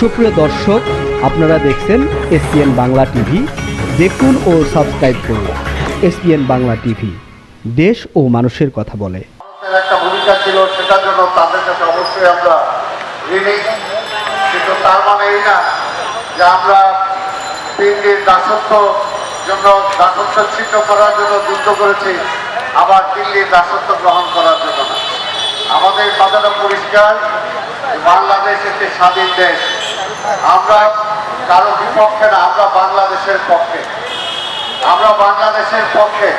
সুপ্রিয় দর্শক, আপনারা দেখছেন এসপিএন বাংলা টিভি। দেখুন ও সাবস্ক্রাইব করুন এসপিএন বাংলা টিভি। দেশ ও মানুষের কথা বলে। একটা ভূমিকা ছিল, সেটার জন্য তাদের কাছে অবশ্যই আমরা কিন্তু তার মানে এই না যে আমরা দিল্লির দাসত্ব জন্য, দাসত্ব ছিন্ন করার জন্য যুদ্ধ করেছি, আবার দিল্লির দাসত্ব গ্রহণ করার জন্য আমাদের কথাটা পরিষ্কার, বাংলাদেশ একটি স্বাধীন দেশ। আমরা কারও বিপক্ষে না, আমরা বাংলাদেশের পক্ষে। আমরা বাংলাদেশের পক্ষে।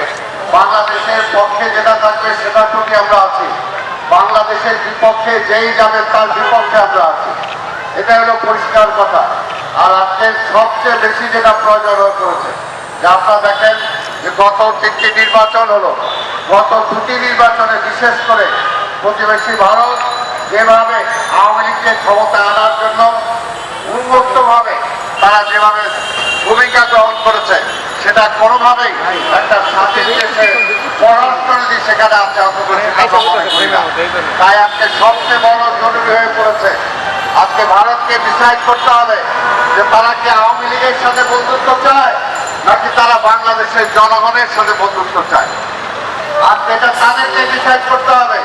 বাংলাদেশের পক্ষে যেটা থাকবে সেটার প্রতি আমরা আছি। বাংলাদেশের বিপক্ষে যেই যাবে তার বিপক্ষে আমরা আছি। এটা হলো পরিষ্কার কথা। আর আজকে সবচেয়ে বেশি যেটা প্রয়োজন হয়ে যে আপনারা দেখেন যে গত তিনটি নির্বাচন হলো। গত দুটি নির্বাচনে বিশেষ করে প্রতিবেশী ভারত যেভাবে আওয়ামী লীগকে ক্ষমতা আনার জন্য উন্মুক্তভাবে তারা যেভাবে ভূমিকা গ্রহণ করেছে, সেটা কোনোভাবেই একটা স্বাধীন দেশে পররাষ্ট্রনীতি সেখানে আছে। তাই আজকে সবচেয়ে বড় জরুরি হয়ে পড়েছে, আজকে ভারতকে ডিসাইড করতে হবে যে তারা কি আওয়ামী লীগের সাথে বন্ধুত্ব চায়, নাকি তারা বাংলাদেশের জনগণের সাথে বন্ধুত্ব চায় আর এটা তাদেরকে ডিসাইড করতে হবে,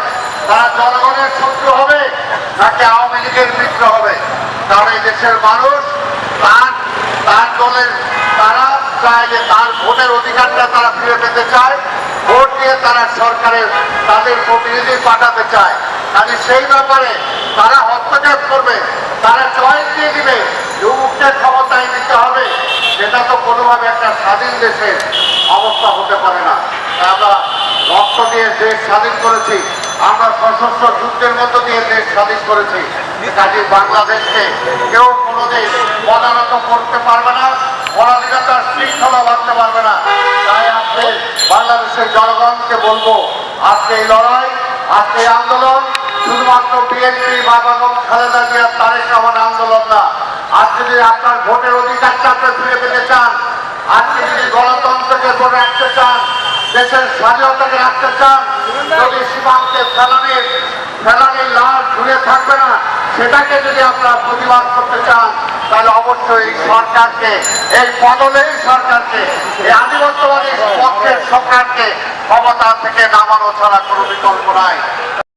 তারা জনগণের শত্রু হবে, নাকি আওয়ামী লীগের মিত্র হবে কারণ এই দেশের মানুষ তার তার দলের তারা চায় যে তার ভোটের অধিকারটা তারা ফিরে পেতে চায়। ভোট দিয়ে তারা সরকারের তাদের প্রতিনিধি পাঠাতে চায়। কাজে সেই ব্যাপারে তারা হস্তক্ষেপ করবে, তারা চয়েস দিয়ে দিবে যে উঠতে ক্ষমতায় নিতে হবে। সেটা তো কোনোভাবে একটা স্বাধীন দেশের অবস্থা হতে পারে না। আমরা রক্ত দিয়ে দেশ স্বাধীন করেছি। আমরা সশস্ত্র যুদ্ধের মধ্য দিয়ে দেশ স্বাধীন করেছি। কাজে বাংলাদেশকে কেউ কোনো দেশ পদানত করতে পারবে না পরাধীনতার শৃঙ্খলা বাঁধতে পারবে না। তাই আজকে বাংলাদেশের জনগণকে বলব, আজকে এই লড়াই, আজকে এই আন্দোলন, শুধুমাত্র বিএনপি বা বেগম খালেদা জিয়ার তারেক রহমান আন্দোলন না। আজকে যদি আপনার ভোটের অধিকারটা আপনি ফিরে পেতে চান, আজকে যদি গণতন্ত্রকে ধরে রাখতে চান, দেশের স্বাধীনতাকে রাখতে চান যদি সীমান্তে ফেলানের ফেলানের লাশ ঘুরে থাকবে না, সেটাকে যদি আপনারা প্রতিবাদ করতে চান, তাহলে অবশ্যই সরকারকে, এই বদলেই সরকারকে, এই আধিপত্যবাদী পক্ষের সরকারকে ক্ষমতা থেকে নামানো ছাড়া কোনো বিকল্প নাই।